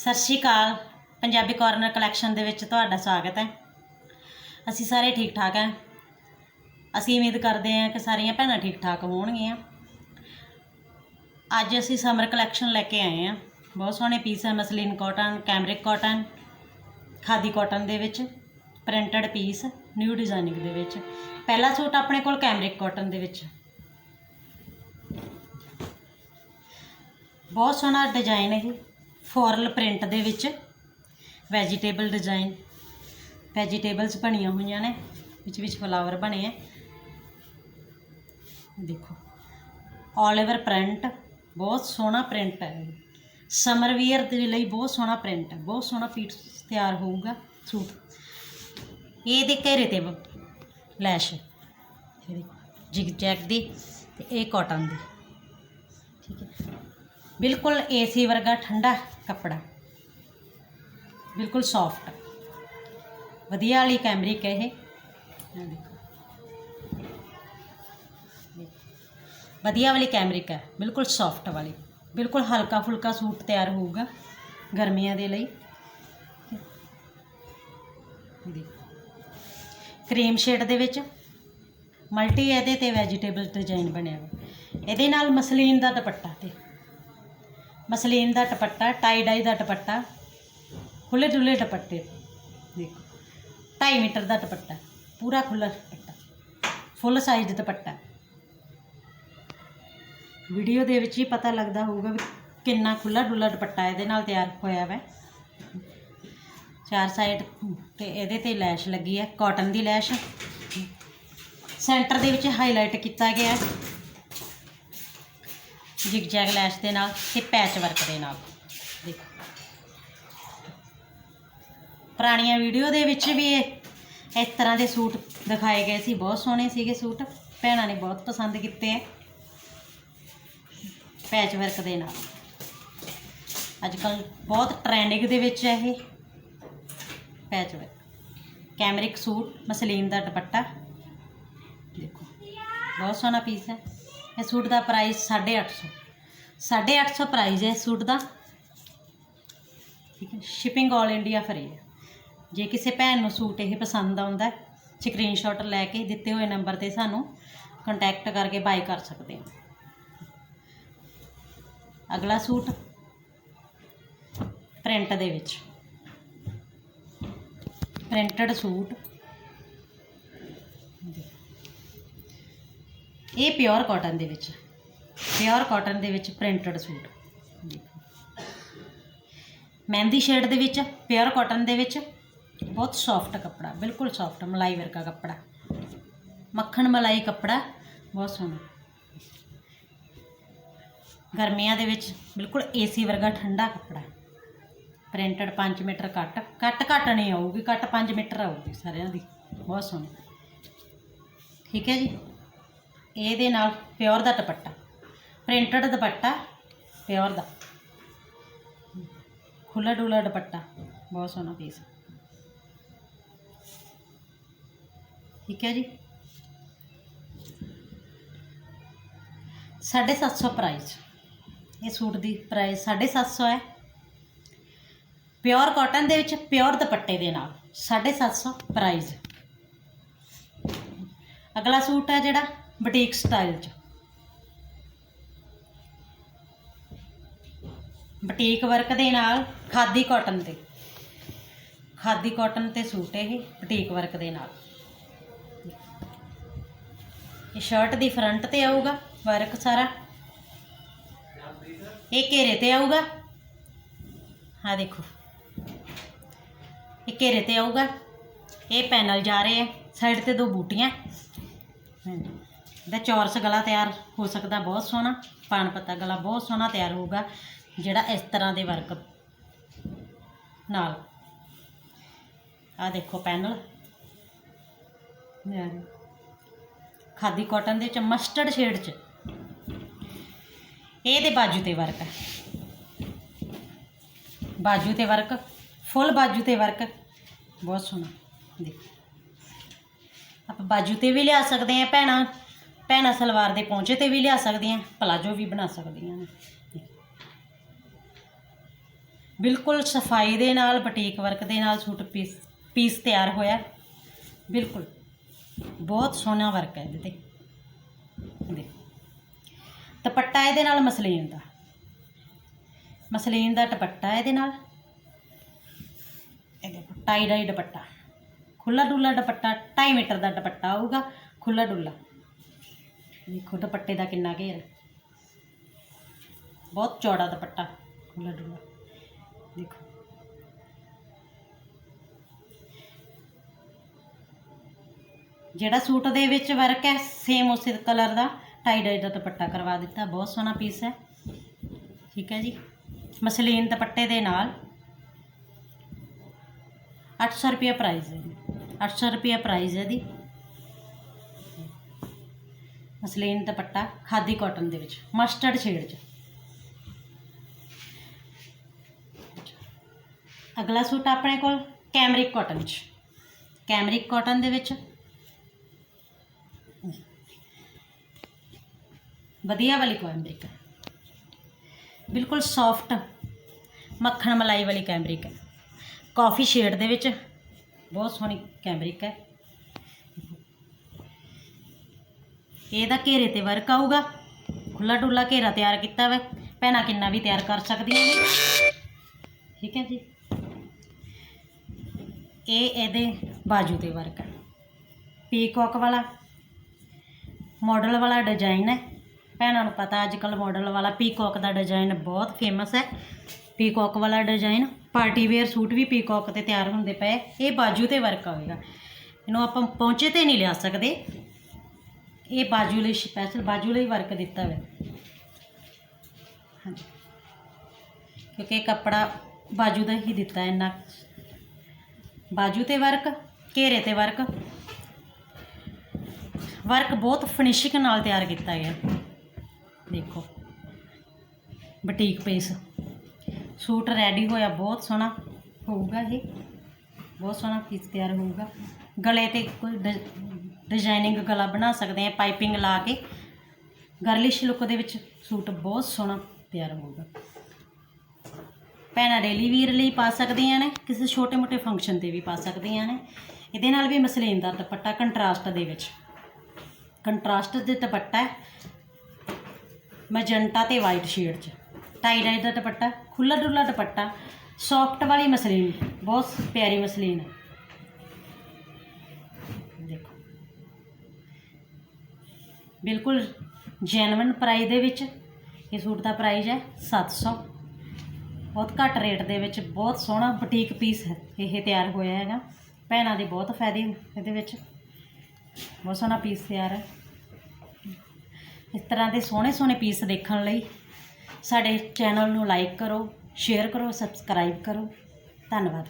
ਸਤਿ ਸ਼੍ਰੀ ਅਕਾਲ। ਪੰਜਾਬੀ ਕਾਰਨਰ ਕਲੈਕਸ਼ਨ ਦੇ ਵਿੱਚ ਤੁਹਾਡਾ ਸਵਾਗਤ ਹੈ। ਅਸੀਂ ਸਾਰੇ ਠੀਕ ਠਾਕ ਹਾਂ। ਅਸੀਂ ਉਮੀਦ ਕਰਦੇ ਹਾਂ ਕਿ ਸਾਰੀਆਂ ਭੈਣਾਂ ਠੀਕ ਠਾਕ ਹੋਣਗੀਆਂ। ਅੱਜ ਅਸੀਂ ਸਮਰ ਕਲੈਕਸ਼ਨ ਲੈ ਕੇ ਆਏ ਹਾਂ। ਬਹੁਤ ਸੋਹਣੇ ਪੀਸ ਹੈ muslin cotton cambric cotton khadi cotton ਦੇ ਵਿੱਚ ਪ੍ਰਿੰਟਡ ਪੀਸ ਨਿਊ ਡਿਜ਼ਾਈਨਿੰਗ ਦੇ ਵਿੱਚ। ਪਹਿਲਾ ਸੂਟ ਆਪਣੇ ਕੋਲ ਕੈਮਰਿਕ ਕਾਟਨ ਦੇ ਵਿੱਚ। ਬਹੁਤ ਸੋਹਣਾ ਡਿਜ਼ਾਈਨ ਹੈ ਫੋਰਲ ਪ੍ਰਿੰਟ ਦੇ ਵਿੱਚ ਵੈਜੀਟੇਬਲ ਡਿਜ਼ਾਈਨ, ਵੈਜੀਟੇਬਲਸ ਬਣੀਆਂ ਹੋਈਆਂ ਨੇ, ਵਿੱਚ ਵਿੱਚ ਫਲਾਵਰ ਬਣੇ ਆ। ਦੇਖੋ ਆਲ ਓਵਰ ਪ੍ਰਿੰਟ ਬਹੁਤ ਸੋਹਣਾ ਪ੍ਰਿੰਟ ਹੈ। ਸਮਰ ਵੀਅਰ ਦੇ ਲਈ ਬਹੁਤ ਸੋਹਣਾ ਪ੍ਰਿੰਟ ਹੈ, ਬਹੁਤ ਸੋਹਣਾ ਪੀਸ ਤਿਆਰ ਹੋਊਗਾ ਸੂਟ। ਇਹ ਦੇ ਘੇਰੇ ਤੇ ਲੈਸ਼। ਇਹ ਜਿਗ ਜੈਕ ਦੀ ਤੇ ਇਹ ਕਾਟਨ ਦੀ। ਠੀਕ ਹੈ। ਬਿਲਕੁਲ ਏਸੀ ਵਰਗਾ ਠੰਡਾ ਕੱਪੜਾ। ਬਿਲਕੁਲ ਸੌਫਟ ਵਧੀਆ ਵਾਲੀ ਕੈਮਰਿਕ ਹੈ ਇਹ? ਵਧੀਆ ਵਾਲੀ ਕੈਮਰਿਕ ਹੈ ਬਿਲਕੁਲ ਸੌਫਟ ਵਾਲੀ। ਬਿਲਕੁਲ ਹਲਕਾ ਫੁਲਕਾ ਸੂਟ ਤਿਆਰ ਹੋਊਗਾ ਗਰਮੀਆਂ ਦੇ ਲਈ। ਕਰੀਮ ਸ਼ੇਡ ਦੇ ਵਿੱਚ ਮਲਟੀ ਇਹਦੇ ਤੇ ਵੈਜੀਟੇਬਲ ਡਿਜ਼ਾਈਨ ਬਣਿਆ ਹੋਇਆ ਇਹਦੇ ਨਾਲ ਮਸਲੀਨ ਦਾ ਦੁਪੱਟਾ ਤੇ। ਮਸਲੀਨ ਦਾ ਦੁਪੱਟਾ ਟਾਈ ਡਾਈ ਦਾ ਦੁਪੱਟਾ ਖੁੱਲੇ ਡੁੱਲੇ ਦੁਪੱਟੇ, ਦੇਖੋ 2.5 ਮੀਟਰ ਦਾ ਦੁਪੱਟਾ, ਪੂਰਾ ਖੁੱਲਾ ਦੁਪੱਟਾ, ਫੁੱਲ ਸਾਈਜ਼ ਦੁਪੱਟਾ। ਵੀਡੀਓ ਦੇ ਵਿੱਚ ਹੀ ਪਤਾ ਲੱਗਦਾ ਹੋਊਗਾ ਵੀ ਕਿੰਨਾ ਖੁੱਲਾ ਡੁੱਲਾ ਦੁਪੱਟਾ ਇਹਦੇ ਨਾਲ ਤਿਆਰ ਹੋਇਆ ਵੈ। ਚਾਰ ਸਾਈਡ ਤੇ ਇਹਦੇ ਤੇ ਲੈਸ਼ ਲੱਗੀ ਹੈ ਕਾਟਨ ਦੀ ਲੈਸ਼। ਸੈਂਟਰ ਦੇ ਵਿੱਚ ਹਾਈਲਾਈਟ ਕੀਤਾ ਗਿਆ। ਹੈ ਜਿਗ ਲੈਸ਼ ਦੇ ਨਾਲ ਤੇ ਪੈਚ ਵਰਕ ਦੇ ਨਾਲ। ਦੇਖੋ। ਪੁਰਾਣੀਆਂ ਵੀਡੀਓ ਦੇ ਵਿੱਚ ਵੀ ਇਹ ਇਸ ਤਰ੍ਹਾਂ ਦੇ ਸੂਟ ਦਿਖਾਏ ਗਏ ਸੀ। ਬਹੁਤ ਸੋਹਣੇ ਸੀਗੇ ਸੂਟ। ਭੈਣਾਂ ਨੇ ਬਹੁਤ ਪਸੰਦ ਕੀਤੇ ਹੈ ਪੈਚ ਵਰਕ ਦੇ ਨਾਲ। ਅੱਜ ਕੱਲ ਬਹੁਤ ਟ੍ਰੈਂਡਿੰਗ ਦੇ ਵਿੱਚ ਹੈ ਇਹ। Patch work. Cambric suit, muslin ਦਾ ਦੁਪੱਟਾ। ਦੇਖੋ। ਬਹੁਤ ਸੋਹਣਾ ਪੀਸ ਹੈ। ਇਹ ਸੂਟ ਦਾ ਪ੍ਰਾਈਸ 850 850 ਪ੍ਰਾਈਸ ਹੈ ਇਸ ਸੂਟ ਦਾ। ਠੀਕ ਹੈ ਸ਼ਿਪਿੰਗ ਆਲ ਇੰਡੀਆ ਫਰੀ ਹੈ। ਜੇ ਕਿਸੇ ਭੈਣ ਨੂੰ ਸੂਟ ਇਹ ਪਸੰਦ ਆਉਂਦਾ ਹੈ ਸਕਰੀਨਸ਼ਾਟ ਲੈ ਕੇ ਦਿੱਤੇ ਹੋਏ ਨੰਬਰ ਤੇ ਸਾਨੂੰ ਕੰਟੈਕਟ ਕਰਕੇ ਬਾਈ ਕਰ ਸਕਦੇ ਹੋ। ਅਗਲਾ ਸੂਟ ਪ੍ਰਿੰਟ ਦੇ ਵਿੱਚ। Printed suit. ਇਹ ਪਿਓਰ ਕਾਟਨ ਦੇ ਵਿੱਚ। ਪਿਓਰ ਕਾਟਨ ਦੇ ਵਿੱਚ ਪ੍ਰਿੰਟਡ ਸੂਟ ਦੇਖੋ ਮਹਿੰਦੀ ਸ਼ੇਡ ਦੇ ਵਿੱਚ ਪਿਓਰ ਕਾਟਨ ਦੇ ਵਿੱਚ ਬਹੁਤ ਸੌਫਟ ਕੱਪੜਾ, ਬਿਲਕੁਲ ਸੌਫਟ ਮਲਾਈ ਵਰਗਾ ਕੱਪੜਾ। ਮੱਖਣ ਮਲਾਈ ਕੱਪੜਾ, ਬਹੁਤ ਸੋਹਣਾ। ਗਰਮੀਆਂ ਦੇ ਵਿੱਚ ਬਿਲਕੁਲ ਏਸੀ ਵਰਗਾ ਠੰਡਾ ਕੱਪੜਾ। ਪ੍ਰਿੰਟਡ 5 ਮੀਟਰ ਕੱਟ ਕੱਟ ਘੱਟ ਨਹੀਂ ਆਊਗੀ ਕੱਟ 5 ਮੀਟਰ ਆਊਗੀ ਸਾਰਿਆਂ ਦੀ, ਬਹੁਤ ਸੋਹਣੀ। ਠੀਕ ਹੈ ਜੀ? ਇਹਦੇ ਨਾਲ ਪਿਓਰ ਦਾ ਦੁਪੱਟਾ, ਪ੍ਰਿੰਟਡ ਦੁਪੱਟਾ, ਪਿਓਰ ਦਾ। ਖੁੱਲਾ ਡੁੱਲਾ ਦੁਪੱਟਾ, ਬਹੁਤ ਸੋਹਣਾ ਪੀਸ ਠੀਕ ਹੈ ਜੀ? 750 ਪ੍ਰਾਈਸ ਇਹ ਸੂਟ ਦੀ ਪ੍ਰਾਈਸ 750 ਹੈ। ਪਿਓਰ ਕਾਟਨ ਦੇ ਵਿੱਚ ਪਿਓਰ ਦੁਪੱਟੇ ਦੇ ਨਾਲ 750 ਪ੍ਰਾਈਸ ਅਗਲਾ ਸੂਟ ਹੈ ਜਿਹੜਾ ਬੁਟੀਕ ਸਟਾਈਲ ਚ। ਬੁਟੀਕ ਵਰਕ ਦੇ ਨਾਲ ਖਾਦੀ ਕਾਟਨ ਤੇ। ਖਾਦੀ ਕਾਟਨ ਤੇ ਸੂਟ ਇਹ, ਬੁਟੀਕ ਵਰਕ ਦੇ ਨਾਲ। ਇਹ ਸ਼ਰਟ ਦੀ ਫਰੰਟ ਤੇ ਆਊਗਾ ਵਰਕ ਸਾਰਾ। ਇਹ ਘੇਰੇ ਤੇ ਆਊਗਾ। ਹਾਂ ਦੇਖੋ। ਇਹ ਘੇਰੇ ਤੇ ਆਊਗਾ। ਇਹ ਪੈਨਲ ਜਾ ਰਹੇ ਆ ਸਾਈਡ ਤੇ ਦੋ ਬੂਟੀਆਂ। ਹਾਂਜੀ। ਇਹਦਾ ਚੌਰਸ ਗਲਾ ਤਿਆਰ ਹੋ ਸਕਦਾ, ਬਹੁਤ ਸੋਹਣਾ। ਪਾਣ ਪੱਤਾ ਗਲਾ ਬਹੁਤ ਸੋਹਣਾ ਤਿਆਰ ਹੋਊਗਾ, ਜਿਹੜਾ ਇਸ ਤਰ੍ਹਾਂ ਦੇ ਵਰਕ ਨਾਲ। ਆ ਦੇਖੋ ਪੈਨਲ। ਖਾਦੀ ਕਾਟਨ ਦੇ ਵਿੱਚ ਮਸਟਰਡ ਸ਼ੇਡ ਚ। ਇਹ ਦੇ ਬਾਜੂ ਤੇ ਵਰਕ ਹੈ। ਬਾਜੂ ਤੇ ਵਰਕ, ਫੁੱਲ ਬਾਜੂ ਤੇ ਵਰਕ, ਬਹੁਤ ਸੋਹਣਾ। ਦੇਖੋ। ਆਪਾਂ ਬਾਜੂ ਤੇ ਵੀ ਲਿਆ ਸਕਦੇ ਆ ਭੈਣਾਂ। ਭੈਣਾਂ ਸਲਵਾਰ ਦੇ ਪੌਂਚੇ ਤੇ ਵੀ ਲਿਆ ਸਕਦੀਆਂ, ਪਲਾਜੋ ਵੀ ਬਣਾ ਸਕਦੀਆਂ ਨੇ। ਬਿਲਕੁਲ ਸਫ਼ਾਈ ਦੇ ਨਾਲ, ਬਟੀਕ ਵਰਕ ਦੇ ਨਾਲ ਸੂਟ ਪੀਸ ਪੀਸ ਤਿਆਰ ਹੋਇਆ। ਬਿਲਕੁਲ, ਬਹੁਤ ਸੋਹਣਾ ਵਰਕ ਹੈ ਇਹਦੇ ਤੇ। ਦੇਖੋ, ਦੁਪੱਟਾ ਇਹਦੇ ਨਾਲ ਮਸਲੀਨ ਦਾ। ਮਸਲੀਨ ਦਾ ਦੁਪੱਟਾ ਇਹਦੇ ਨਾਲ। ਇਹ ਦੇਖੋ ਟਾਈ ਡਾਈ ਦੁਪੱਟਾ। ਖੁੱਲਾ ਡੁੱਲਾ ਦੁਪੱਟਾ 2.5 ਮੀਟਰ ਦਾ ਦੁਪੱਟਾ ਆਊਗਾ ਖੁੱਲਾ ਡੁੱਲਾ ਦੇਖੋ ਦੁਪੱਟੇ ਦਾ ਕਿੰਨਾ ਘੇਰ ਬਹੁਤ ਚੌੜਾ ਦੁਪੱਟਾ ਖੁੱਲਾ ਡੁੱਲਾ ਦੇਖੋ। ਜਿਹੜਾ ਸੂਟ ਦੇ ਵਿੱਚ ਵਰਕ ਹੈ ਸੇਮ ਉਸੇ ਕਲਰ ਦਾ ਟਾਈ ਡਾਈ ਦਾ ਦੁਪੱਟਾ ਕਰਵਾ ਦਿੱਤਾ, ਬਹੁਤ ਸੋਹਣਾ ਪੀਸ ਹੈ। ਠੀਕ ਹੈ ਜੀ। ਮਸਲੀਨ ਦੁਪੱਟੇ ਦੇ ਨਾਲ 800 ਰੁਪਏ ਪ੍ਰਾਈਸ ਹੈ ਜੀ। 800 ਰੁਪਏ ਪ੍ਰਾਈਸ ਹੈ ਦੀ ਮਸਲੀਨ ਦੁਪੱਟਾ ਖਾਦੀ ਕਾਟਨ ਦੇ ਵਿੱਚ ਮਸਟਰਡ ਸ਼ੇਡ 'ਚ ਅਗਲਾ ਸੂਟ ਆਪਣੇ ਕੋਲ ਕੈਮਰਿਕ ਕਾਟਨ 'ਚ ਕੈਮਰਿਕ ਕਾਟਨ ਦੇ ਵਿੱਚ ਵਧੀਆ ਵਾਲੀ ਕੈਮਰਿਕ ਹੈ ਬਿਲਕੁਲ ਸੌਫਟ ਮੱਖਣ ਮਲਾਈ ਵਾਲੀ ਕੈਮਰਿਕ ਹੈ ਕਾਫੀ ਸ਼ੇਡ ਦੇ ਵਿੱਚ ਬਹੁਤ ਸੋਹਣੀ ਕੈਮਰਿਕ ਹੈ ਇਹਦਾ ਘੇਰੇ ਤੇ ਵਰਕ ਆਊਗਾ। ਖੁੱਲਾ ਡੁੱਲਾ ਘੇਰਾ ਤਿਆਰ ਕੀਤਾ ਵਾ। ਭੈਣਾਂ ਕਿੰਨਾ ਵੀ ਤਿਆਰ ਕਰ ਸਕਦੀਆਂ ਨੇ। ਠੀਕ ਹੈ ਜੀ। ਇਹ ਇਹਦੇ ਬਾਜੂ ਤੇ ਵਰਕ ਹੈ ਪੀਕੌਕ ਵਾਲਾ। ਮਾਡਲ ਵਾਲਾ ਡਿਜ਼ਾਈਨ ਹੈ। ਭੈਣਾਂ ਨੂੰ ਪਤਾ ਅੱਜ ਕੱਲ ਮਾਡਲ ਵਾਲਾ ਪੀਕੌਕ ਦਾ ਡਿਜ਼ਾਈਨ ਬਹੁਤ ਫੇਮਸ ਹੈ। ਪੀਕੌਕ ਵਾਲਾ ਡਿਜ਼ਾਈਨ ਪਾਰਟੀ ਵੇਅਰ ਸੂਟ ਵੀ ਪੀਕੌਕ ਤੇ ਤਿਆਰ ਹੁੰਦੇ ਪਏ। ਇਹ ਬਾਜੂ ਤੇ ਵਰਕ ਆਵੇਗਾ। ਇਹਨੂੰ ਆਪਾਂ ਪਹੁੰਚੇ ਤੇ ਨਹੀਂ ਲਿਆ ਸਕਦੇ। ਇਹ ਬਾਜੂ ਲਈ ਸਪੈਸ਼ਲ ਬਾਜੂ ਲਈ ਵਰਕ ਦਿੱਤਾ ਹੋਇਆ ਹਾਂਜੀ। ਕਿਉਂਕਿ ਇਹ ਕੱਪੜਾ ਬਾਜੂ ਦਾ ਹੀ ਦਿੱਤਾ ਇੰਨਾ ਬਾਜੂ ਤੇ ਵਰਕ ਘੇਰੇ ਤੇ ਵਰਕ ਵਰਕ ਬਹੁਤ ਫਿਨਿਸ਼ਿੰਗ ਨਾਲ ਤਿਆਰ ਕੀਤਾ ਗਿਆ। ਦੇਖੋ। ਬਟੀਕ ਪੀਸ ਸੂਟ ਰੈਡੀ ਹੋਇਆ, ਬਹੁਤ ਸੋਹਣਾ ਹੋਊਗਾ ਇਹ। ਬਹੁਤ ਸੋਹਣਾ ਪੀਸ ਤਿਆਰ ਹੋਊਗਾ। ਗਲੇ ਤੇ ਕੋਈ ਡਿਜ਼ਾਈਨਿੰਗ ਗਲਾ ਬਣਾ ਸਕਦੇ ਆ ਪਾਈਪਿੰਗ ਲਾ ਕੇ। ਗਰਲਿਸ਼ ਲੁੱਕ ਦੇ ਵਿੱਚ ਸੂਟ ਬਹੁਤ ਸੋਹਣਾ ਤਿਆਰ ਹੋਊਗਾ। ਭੈਣਾਂ ਡੇਲੀ ਵੀਰ ਲਈ ਪਾ ਸਕਦੀਆਂ ਨੇ, ਕਿਸੇ ਛੋਟੇ-ਮੋਟੇ ਫੰਕਸ਼ਨ ਤੇ ਵੀ ਪਾ ਸਕਦੀਆਂ ਨੇ। ਇਹਦੇ ਨਾਲ ਵੀ ਮਸਲੀਨ ਦਾ ਦੁਪੱਟਾ ਕੰਟਰਾਸਟ ਦੇ ਵਿੱਚ। ਕੰਟਰਾਸਟ ਦੇ ਦੁਪੱਟਾ ਹੈ ਮੈਜੈਂਟਾ ਤੇ ਵਾਈਟ ਸ਼ੇਡ 'ਚ। ਟਾਈ ਡਾਈ ਦਾ ਦੁਪੱਟਾ ਖੁੱਲਾ ਡੁੱਲਾ ਦੁਪੱਟਾ ਸੌਫਟ ਵਾਲੀ ਮਸਲੀਨ, ਬਹੁਤ ਪਿਆਰੀ ਮਸਲੀਨ ਹੈ। ਬਿਲਕੁਲ ਜੈਨੂਇਨ ਪ੍ਰਾਈਸ ਦੇ ਵਿੱਚ ਇਹ ਸੂਟ ਦਾ ਪ੍ਰਾਈਸ ਹੈ 700 ਬਹੁਤ ਘੱਟ ਰੇਟ ਦੇ ਵਿੱਚ ਬਹੁਤ ਸੋਹਣਾ ਬੁਟੀਕ ਪੀਸ ਇਹ ਤਿਆਰ ਹੋਇਆ ਹੈਗਾ। ਭੈਣਾਂ ਦੇ ਬਹੁਤ ਫਾਇਦੇ ਇਹਦੇ ਵਿੱਚ। ਬਹੁਤ ਸੋਹਣਾ ਪੀਸ ਤਿਆਰ ਹੈ। ਇਸ ਤਰ੍ਹਾਂ ਦੇ ਸੋਹਣੇ ਸੋਹਣੇ ਪੀਸ ਦੇਖਣ ਲਈ ਸਾਡੇ ਚੈਨਲ ਨੂੰ ਲਾਈਕ ਕਰੋ ਸ਼ੇਅਰ ਕਰੋ ਸਬਸਕ੍ਰਾਈਬ ਕਰੋ। ਧੰਨਵਾਦ।